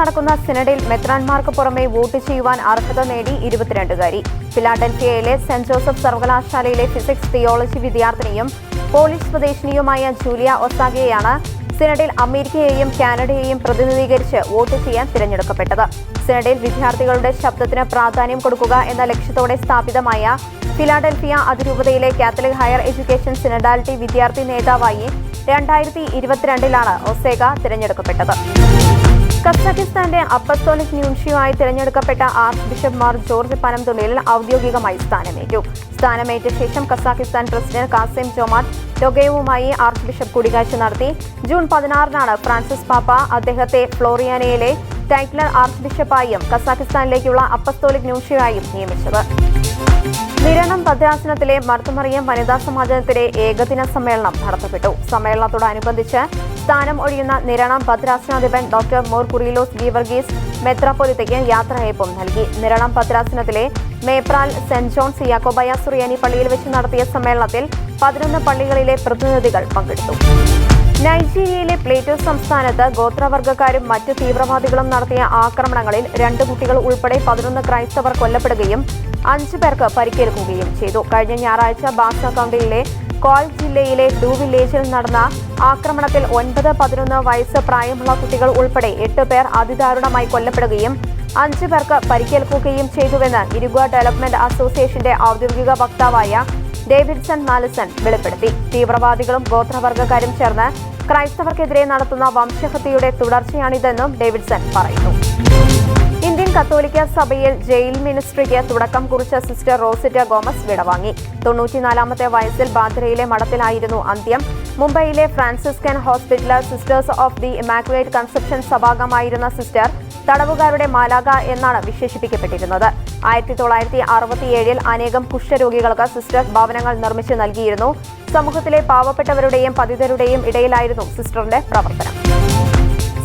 നടക്കുന്ന സിനഡിൽ മെത്രാൻമാർക്ക് പുറമെ വോട്ട് ചെയ്യുവാൻ അർഹത നേടി ഇരുപത്തിരണ്ടുകാരി. ഫിലാഡൽഫിയയിലെ സെന്റ് ജോസഫ് സർവകലാശാലയിലെ ഫിസിക്സ് തിയോളജി വിദ്യാർത്ഥിനിയും പോളിഷ് സ്വദേശിനിയുമായ ജൂലിയ ഒസാഗയെയാണ് സിനഡിൽ അമേരിക്കയെയും കാനഡയെയും പ്രതിനിധീകരിച്ച് വോട്ട് ചെയ്യാൻ തിരഞ്ഞെടുക്കപ്പെട്ടത്. സിനഡിൽ വിദ്യാർത്ഥികളുടെ ശബ്ദത്തിന് പ്രാധാന്യം കൊടുക്കുക എന്ന ലക്ഷ്യത്തോടെ സ്ഥാപിതമായ ഫിലാഡൽഫിയ അതിരൂപതയിലെ കാത്തലിക് ഹയർ എഡ്യൂക്കേഷൻ സിനഡാലിറ്റി വിദ്യാർത്ഥി നേതാവായി രണ്ടായിരത്തി ഇരുപത്തിരണ്ടിലാണ് ഒസേഗ തിരഞ്ഞെടുക്കപ്പെട്ടത്. കസാഖിസ്ഥാന്റെ അപ്പസ്തോലിക് ന്യൂൻഷിയുമായി തിരഞ്ഞെടുക്കപ്പെട്ട archbishop Mar George Panamthullil ഔദ്യോഗികമായി സ്ഥാനമേറ്റു. സ്ഥാനമേറ്റ ശേഷം കസാഖിസ്ഥാൻ പ്രസിഡന്റ് കാസിം ജോമാറ്റ് ടൊഗേവുമായി ആർച്ച് ബിഷപ്പ് കൂടിക്കാഴ്ച നടത്തി. ജൂൺ പതിനാറിനാണ് ഫ്രാൻസിസ് പാപ്പ അദ്ദേഹത്തെ ഫ്ലോറിയാനയിലെ ടൈറ്റ്ലർ ആർച്ച് ബിഷപ്പായും കസാഖിസ്ഥാനിലേക്കുള്ള അപ്പസ്തോലിക് ന്യൂഷിയായും നിയമിച്ചത്. നിരണം ഭദ്രാസനത്തിലെ മർത്തുമറിയം വനിതാ സമാജത്തിലെ ഏകദിന സമ്മേളനം നടത്തപ്പെട്ടു. സമ്മേളനത്തോടനുബന്ധിച്ച് സ്ഥാനം ഒഴിയുന്ന നിരണം ഭദ്രാസനാധിപൻ ഡോക്ടർ മോർ കുറിയിലോസ് ഗീവർഗീസ് മെത്രാപ്പൊലിത്തയ്ക്ക് യാത്രയയപ്പും നൽകി. നിരണം ഭദ്രാസനത്തിലെ മേപ്രാൽ സെന്റ് ജോൺസ് യാക്കോബയ സുറിയാനി പള്ളിയിൽ വെച്ച് നടത്തിയ സമ്മേളനത്തിൽ പതിനൊന്ന് പള്ളികളിലെ പ്രതിനിധികൾ പങ്കെടുത്തു. നൈജീരിയയിലെ പ്ലേറ്റോ സംസ്ഥാനത്ത് ഗോത്രവർഗക്കാരും മറ്റ് തീവ്രവാദികളും നടത്തിയ ആക്രമണങ്ങളിൽ രണ്ട് കുട്ടികൾ ഉൾപ്പെടെ പതിനൊന്ന് ക്രൈസ്തവർ കൊല്ലപ്പെടുകയും അഞ്ചു പേർക്ക് പരിക്കേൽക്കുകയും ചെയ്തു. കഴിഞ്ഞ ഞായറാഴ്ച ബാസ കൗണ്ടിയിലെ കോൾ ജില്ലയിലെ ഡു വില്ലേജിൽ നടന്ന ആക്രമണത്തിൽ ഒൻപത് പതിനൊന്ന് വയസ്സ് പ്രായമുള്ള കുട്ടികൾ ഉൾപ്പെടെ എട്ട് പേർ അതിദാരുണമായി കൊല്ലപ്പെടുകയും അഞ്ചു പേർക്ക് പരിക്കേൽക്കുകയും ചെയ്തുവെന്ന് ഇരുഗ ഡെവലപ്മെന്റ് അസോസിയേഷന്റെ ഔദ്യോഗിക വക്താവായ ഡേവിഡ്സൺ മാലിസൺ വെളിപ്പെടുത്തി. തീവ്രവാദികളും ഗോത്രവർഗക്കാരും ചേർന്ന് ക്രൈസ്തവർക്കെതിരെ നടത്തുന്ന വംശഹത്യയുടെ തുടർച്ചയാണിതെന്നും ഡേവിഡ്സൺ പറയുന്നു. കത്തോലിക്ക സഭയിൽ ജയിൽ മിനിസ്ട്രിക്ക് തുടക്കം കുറിച്ച സിസ്റ്റർ റോസിറ്റ ഗോമസ് വിടവാങ്ങി. തൊണ്ണൂറ്റിനാലാമത്തെ വയസ്സിൽ ബാന്ദ്രയിലെ മഠത്തിലായിരുന്നു അന്ത്യം. മുംബൈയിലെ ഫ്രാൻസിസ്കൻ ഹോസ്പിറ്റലിൽ sisters of the immaculate conception സഭാംഗമായിരുന്ന sister തടവുകാരുടെ മാലാക എന്നാണ് വിശേഷിപ്പിക്കപ്പെട്ടിരുന്നത്. ആയിരത്തി തൊള്ളായിരത്തി അറുപത്തിയേഴിൽ അനേകം കുഷ്ഠരോഗികൾക്ക് സിസ്റ്റർ ഭവനങ്ങൾ നിർമ്മിച്ചു നൽകിയിരുന്നു. സമൂഹത്തിലെ പാവപ്പെട്ടവരുടെയും പതിതരുടെയും ഇടയിലായിരുന്നു സിസ്റ്ററിന്റെ പ്രവർത്തനം.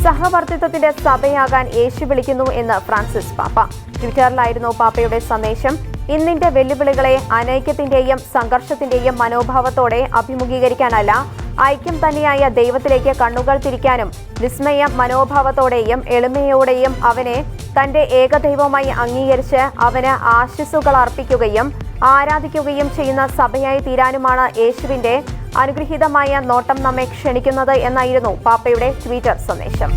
സഹവർത്തിത്വത്തിന്റെ സഭയാകാൻ യേശു വിളിക്കുന്നു എന്ന് ഫ്രാൻസിസ് പാപ്പ. ട്വിറ്ററിലായിരുന്നു പാപ്പയുടെ സന്ദേശം. ഇന്നിന്റെ വെല്ലുവിളികളെ അനൈക്യത്തിന്റെയും സംഘർഷത്തിന്റെയും മനോഭാവത്തോടെ അഭിമുഖീകരിക്കാനല്ല ഐക്യം തന്നെയായ ദൈവത്തിലേക്ക് കണ്ണുകൾ തിരിക്കാനും വിസ്മയ മനോഭാവത്തോടെയും എളിമയോടെയും അവനെ തന്റെ ഏകദൈവമായി അംഗീകരിച്ച് അവന് ആശിസ്സുകൾ അർപ്പിക്കുകയും ആരാധിക്കുകയും ചെയ്യുന്ന സഭയായി തീരാനുമാണ് യേശുവിന്റെ അനുഗ്രഹീതമായ നോട്ടം നമ്മെ ക്ഷണിക്കുന്നത് എന്നായിരുന്നു പാപ്പയുടെ ട്വിറ്റർ സന്ദേശം.